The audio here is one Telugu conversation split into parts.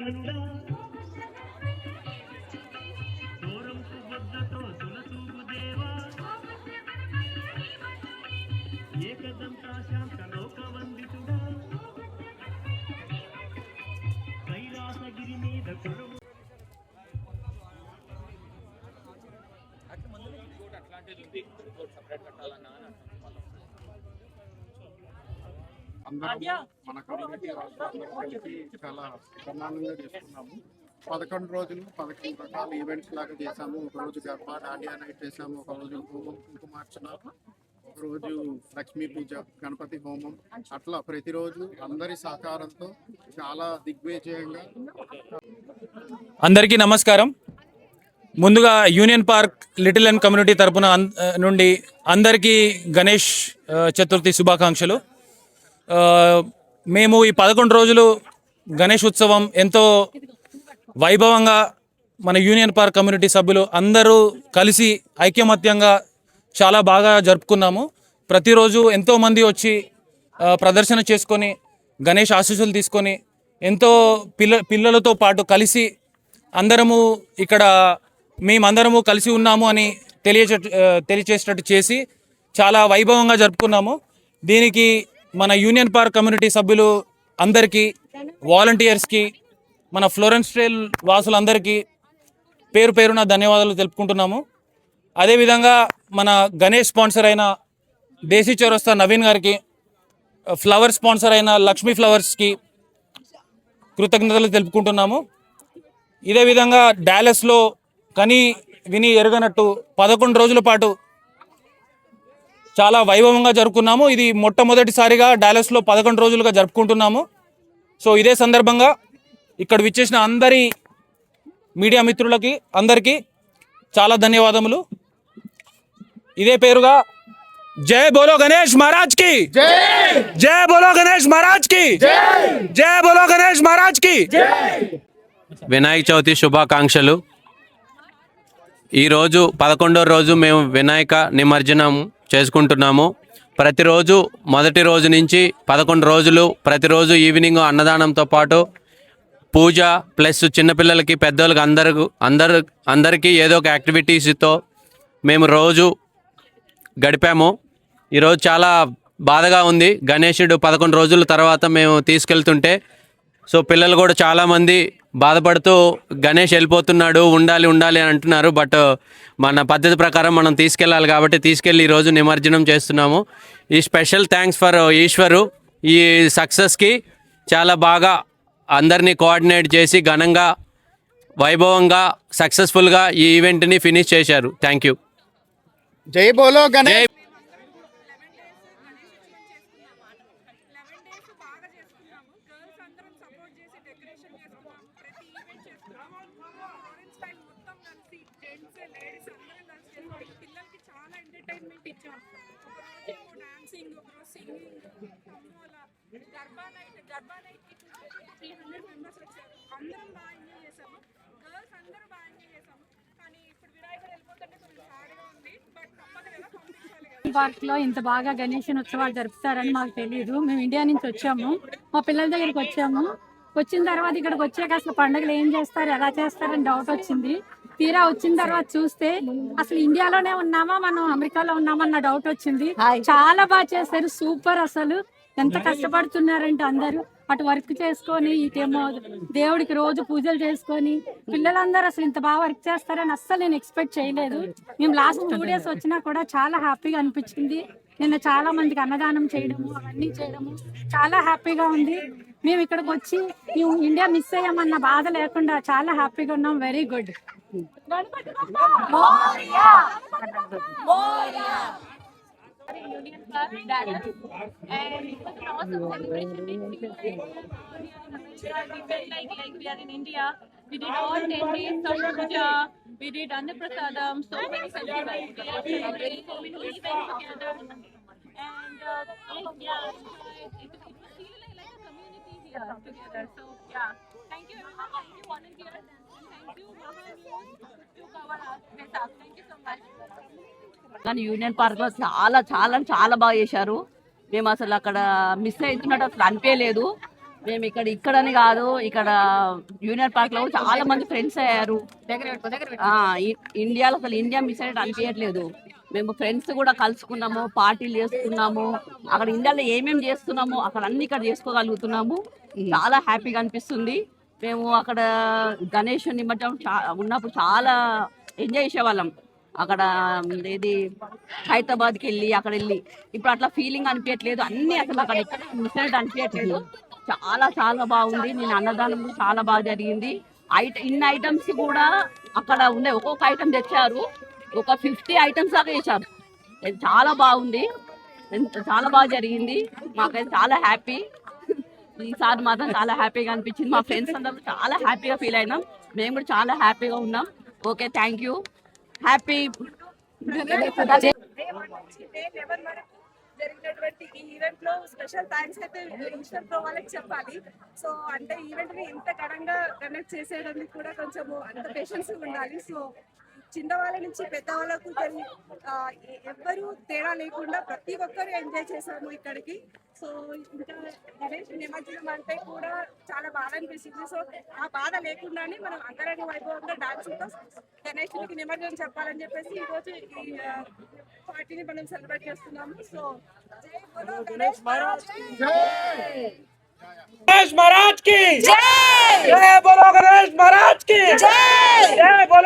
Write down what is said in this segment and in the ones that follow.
గంట దూరంకు బద్దతో తులసు ఏకదంతా శాంత లోకవందితుడా. కైలాసగిరి మీద అందరం మన కమ్యూనిటీ కలిసి చాలా బ్రహ్మాండంగా చేసుకున్నాము. పదకొండు రోజులు పదకొండు రకాల ఈవెంట్స్ లాగా చేసాము ఒక రోజు గర్భ డాండియా నైట్ చేసాము ఒక రోజు కుంకుమార్చన రోజు లక్ష్మీ పూజ గణపతి హోమం అట్లా ప్రతిరోజు అందరి సహకారంతో చాలా దిగ్విజయంగా అందరికీ నమస్కారం. ముందుగా Union Park little and community తరపున నుండి అందరికీ గణేష్ చతుర్థి శుభాకాంక్షలు. మేము ఈ పదకొండు రోజులు గణేష్ ఉత్సవం ఎంతో వైభవంగా మన యూనియన్ పార్క్ కమ్యూనిటీ సభ్యులు అందరూ కలిసి ఐక్యమత్యంగా చాలా బాగా జరుపుకున్నాము. ప్రతిరోజు ఎంతోమంది వచ్చి ప్రదర్శన చేసుకొని గణేష్ ఆశీస్సులు తీసుకొని ఎంతో పిల్ల పిల్లలతో పాటు కలిసి అందరము ఇక్కడ మేమందరము కలిసి ఉన్నాము అని తెలియచే తెలియచేసేటట్టు చేసి చాలా వైభవంగా జరుపుకున్నాము. దీనికి మన యూనియన్ పార్క్ కమ్యూనిటీ సభ్యులు అందరికీ వాలంటీర్స్కి మన ఫ్లోరెన్స్ ట్రేల్ వాసులందరికీ పేరు పేరున ధన్యవాదాలు తెలుపుకుంటున్నాము. అదేవిధంగా మన గణేష్ స్పాన్సర్ అయిన దేశీ చౌరస్తా నవీన్ గారికి ఫ్లవర్ స్పాన్సర్ అయిన లక్ష్మీ ఫ్లవర్స్కి కృతజ్ఞతలు తెలుపుకుంటున్నాము. ఇదే విధంగా డాలస్లో కని విని ఎరగనట్టు పదకొండు రోజుల పాటు చాలా వైభవంగా జరుపుకున్నాము. ఇది మొట్టమొదటిసారిగా డాలస్లో పదకొండు రోజులుగా జరుపుకుంటున్నాము. సో ఇదే సందర్భంగా ఇక్కడ విచ్చేసిన అందరి మీడియా మిత్రులకి అందరికీ చాలా ధన్యవాదములు. ఇదే పేరుగా జై బోలో గణేష్ మహారాజ్కి. జై! బోలో గణేష్ మహారాజ్కి. జై! బోలో గణేష్ మహారాజ్కి. వినాయక చవితి శుభాకాంక్షలు. ఈరోజు పదకొండో రోజు మేము వినాయక నిమజ్జనం చేసుకుంటున్నాము. ప్రతిరోజు మొదటి రోజు నుంచి పదకొండు రోజులు ప్రతిరోజు ఈవినింగ్ అన్నదానంతో పాటు పూజ ప్లస్ చిన్నపిల్లలకి పెద్దోళ్ళకి అందరు అందరు అందరికీ ఏదో ఒక యాక్టివిటీస్తో మేము రోజు గడిపాము. ఈరోజు చాలా బాధగా ఉంది. గణేషుడు పదకొండు రోజుల తర్వాత మేము తీసుకెళ్తుంటే సో పిల్లలు కూడా చాలామంది బాధపడుతూ గణేష్ వెళ్ళిపోతున్నాడు ఉండాలి ఉండాలి అని అంటున్నారు. బట్ మన పద్ధతి ప్రకారం మనం తీసుకెళ్ళాలి కాబట్టి తీసుకెళ్ళి ఈరోజు నిమజ్జనం చేస్తున్నాము. ఈ స్పెషల్ థ్యాంక్స్ ఫర్ ఈశ్వరు. ఈ సక్సెస్కి చాలా బాగా అందరినీ కోఆర్డినేట్ చేసి ఘనంగా వైభవంగా సక్సెస్ఫుల్గా ఈ ఈవెంట్ని ఫినిష్ చేశారు. Thank you. జై బోలో గణేష్. లెవెన్ డేస్ బాగా చేసుకున్నాము గర్ల్స్ అందరం సపోర్ట్ చేసి డెకరేషన్ చేసుకున్నాము ప్రతి ఈవెంట్ చేసుకున్నాము ఫ్లోరెన్స్ టైం మొత్తం కలిసి జెంట్స్ లేడీస్ అందరం కలిసి చేసుకున్నాము పిల్లలకి చాలా entertainment dancing singing Garba night Garba నైట్కి త్రీ హండ్రెడ్ మెంబర్స్ వచ్చారు అందరం బాగా ఎంజాయ్ చేసాము గర్ల్స్ అందరూ బాగా ఎంజాయ్ చేసాము కానీ ఇప్పుడు వినాయకుడు వెళ్ళిపోతుంటే కొంచెం సాడ్గా ఉంది బట్ తప్పదు కదా పంపించాలి కదా పార్క్లో ఇంత బాగా గణేషన్ ఉత్సవాలు జరుపుతారని మాకు తెలియదు మేము ఇండియా నుంచి వచ్చాము. మా పిల్లల దగ్గరికి వచ్చాము. వచ్చిన తర్వాత ఇక్కడికి వచ్చాక అసలు పండుగలు ఏం చేస్తారు ఎలా చేస్తారని డౌట్ వచ్చింది. తీరా వచ్చిన తర్వాత చూస్తే అసలు ఇండియాలోనే ఉన్నామా మనం అమెరికాలో ఉన్నామన్న డౌట్ వచ్చింది. చాలా బాగా చేశారు. సూపర్ అసలు. ఎంత కష్టపడుతున్నారంటే అందరూ. అటు వర్క్ చేసుకొని ఇటేమో దేవుడికి రోజు పూజలు చేసుకొని పిల్లలందరూ అసలు ఇంత బాగా వర్క్ చేస్తారని అస్సలు నేను ఎక్స్పెక్ట్ చేయలేదు. మేము లాస్ట్ టూ డేస్ వచ్చినా కూడా చాలా హ్యాపీగా అనిపించింది. నిన్న చాలా మందికి అన్నదానం చేయడము అవన్నీ చేయడము చాలా హ్యాపీగా ఉంది. మేము ఇక్కడికి వచ్చి మేము ఇండియా మిస్ అయ్యామన్న బాధ లేకుండా చాలా హ్యాపీగా ఉన్నాం. Very good Union Park, Dallas, and it was an awesome celebration. We felt like like we are in India. We did all ten days of puja. We did Annaprasadam, so many festivals. We are celebrating so many events together. And uh, yeah, it, it, was like, like a community here together. So yeah, thank you everyone. Thank you volunteers. And thank you Maha to cover us. Thank you so much. కానీ యూనియన్ పార్క్లో చాలా చాలా చాలా బాగా చేశారు. మేము అసలు అక్కడ మిస్ అవుతున్నట్టు అసలు అనిపించలేదు. మేము ఇక్కడ ఇక్కడని కాదు ఇక్కడ యూనియన్ పార్క్లో చాలా మంది ఫ్రెండ్స్ అయ్యారు. ఇండియాలో అసలు ఇండియా మిస్ అయినట్టు అనిపించట్లేదు. మేము ఫ్రెండ్స్ కూడా కలుసుకున్నాము పార్టీలు చేసుకున్నాము. అక్కడ ఇండియాలో ఏమేమి చేస్తున్నాము అక్కడ అన్ని ఇక్కడ చేసుకోగలుగుతున్నాము. చాలా హ్యాపీగా అనిపిస్తుంది. మేము అక్కడ గణేష్ నిమజ్జనం చా- ఉన్నప్పుడు చాలా ఎంజాయ్ చేసేవాళ్ళం. అక్కడ ఏది హైదరాబాద్కి వెళ్ళి అక్కడ వెళ్ళి ఇప్పుడు అట్లా ఫీలింగ్ అనిపించట్లేదు అన్ని అసలు అక్కడ ఎక్కడ అనిపించట్లేదు చాలా చాలా బాగుంది. నేను అన్నదానం కూడా చాలా బాగా జరిగింది. ఐట ఇన్ని ఐటమ్స్ కూడా అక్కడ ఉన్నాయి ఒక్కొక్క ఐటమ్ తెచ్చారు. ఒక ఫిఫ్టీ ఐటమ్స్ దాకా చేశారు. చాలా బాగుంది. ఎంత- చాలా బాగా జరిగింది. మాకైతే చాలా హ్యాపీ ఈసారి మాత్రం చాలా హ్యాపీగా అనిపించింది. మా ఫ్రెండ్స్ అందరూ చాలా హ్యాపీగా ఫీల్ అయినాం. మేము కూడా చాలా హ్యాపీగా ఉన్నాం. ఓకే థ్యాంక్ యూ హ్యాపీ జరిగినటువంటి ఈ ఈవెంట్లో స్పెషల్ థ్యాంక్స్ అయితే ఇన్స్టర్ ప్రో వాళ్ళకి చెప్పాలి. సో అంటే ఈవెంట్ని ఇంత ఘనంగా కండక్ట్ చేసేయడానికి కూడా కొంచెం అంత పేషెన్స్ ఉండాలి. సో చిన్న వాళ్ళ నుంచి పెద్ద వాళ్ళకు ఎవ్వరూ తేడా లేకుండా ప్రతి ఒక్కరు ఎంజాయ్ చేశాము ఇక్కడికి. సో ఇంకా గణేష్ నిమజ్జనం అంటే కూడా చాలా బాధ అనిపిస్తుంది. సో ఆ బాధ లేకుండానే మనం అంగరంగ వైభవంగా డాన్స్తో గణేష్కి నిమజ్జనం చెప్పాలని చెప్పేసి ఈరోజు ఈ పార్టీని మనం సెలబ్రేట్ చేస్తున్నాము. సో గణేష్ మహారాజ్ మహారాజ్కి! జై! బోలో గణేష్ మహారాజ్కి! జై బోలో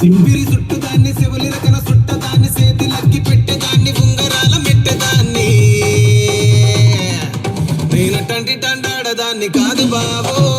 సింపిరి చుట్టదాన్ని శివులి రకన చుట్టదాన్ని చేతి లగ్గి పెట్టేదాన్ని ఉంగరాల మెట్టదాన్ని. నేనటంటి టండాడదాన్ని కాదు బాబో.